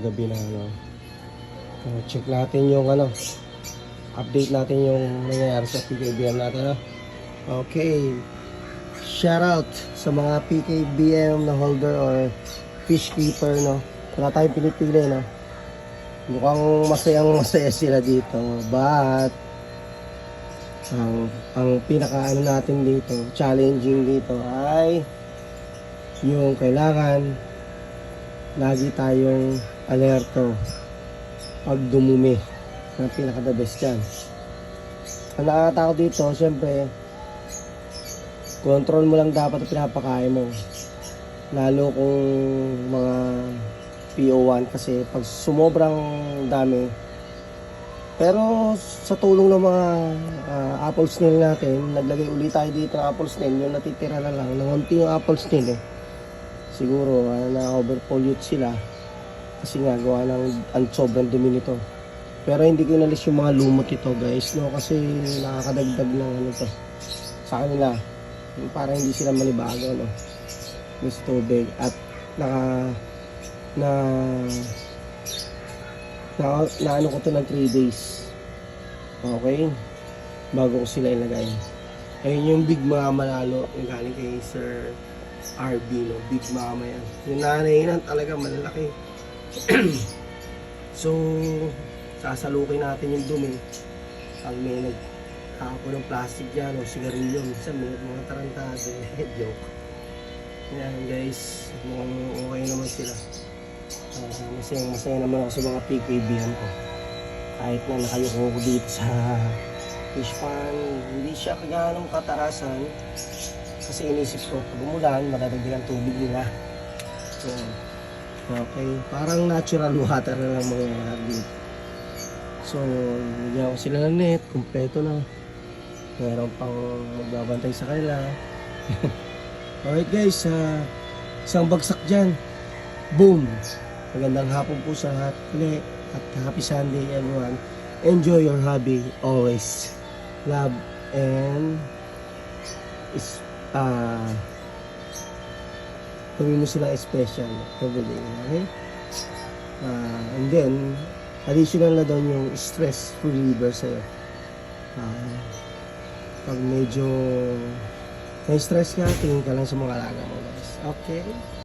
Gabi na ano. Uh, check natin yung ano. Update natin yung nangyayari sa PKBM natin. Ano? Okay. Shout out sa mga PKBM na holder or fish keeper no. Wala tayong pinipili no. Mukhang masayang masaya sila dito. But ang ang pinaka ano natin dito, challenging dito ay yung kailangan lagi tayong alerto pag dumumi. Ang pinaka the best yan ang nakakatakot dito syempre control mo lang dapat ang pinapakain mo. Lalo kung mga PO1 kasi pag sumobrang dami. Pero sa tulong ng mga ah, apple snail natin naglagay ulit tayo dito ng apple snail yung natitira na lang nangunti yung apple snail eh siguro ah, na-overpollute sila kasi nga gawa ng ang sobrang dumi nito. Pero hindi ko inalis yung mga lumot ito guys, no? Kasi nakakadagdag ng ano to sa kanila. Para hindi sila malibago, no? Sa tubig. At naka na na, na ano ko to ng 3 days. Okay? Bago ko sila ilagay. Ayun yung big mga manalo yung galing kay Sir RB, no? Big mama yan. Yung nanay yan talaga malalaki. so, sasalukin natin yung dumi. Pag may nagkapo ng plastic dyan o sigarilyo, minsan may mga tarantado. Joke. Yan guys, mukhang okay naman sila. Uh, masayang masaya naman ako sa mga PKBhan ko. Kahit na nakayuko ko dito sa fish pan, hindi siya kaganong katarasan. Kasi inisip ko, pag umulan, madadagdagan tubig nila. Yan. Okay, parang natural water na lang mga dito. So, bigyan ko sila ng net, kumpleto na. Meron pang magbabantay sa kanila. Alright guys, uh, isang bagsak dyan. Boom! Magandang hapon po sa lahat ulit. At happy Sunday everyone. Enjoy your hobby always. Love and is ah gawin mo sila special every day, okay? Ah, and then, additional na doon yung stress reliever sa'yo. Ah, pag medyo na-stress ka, tingin ka lang sa mga alaga mo, guys. Okay?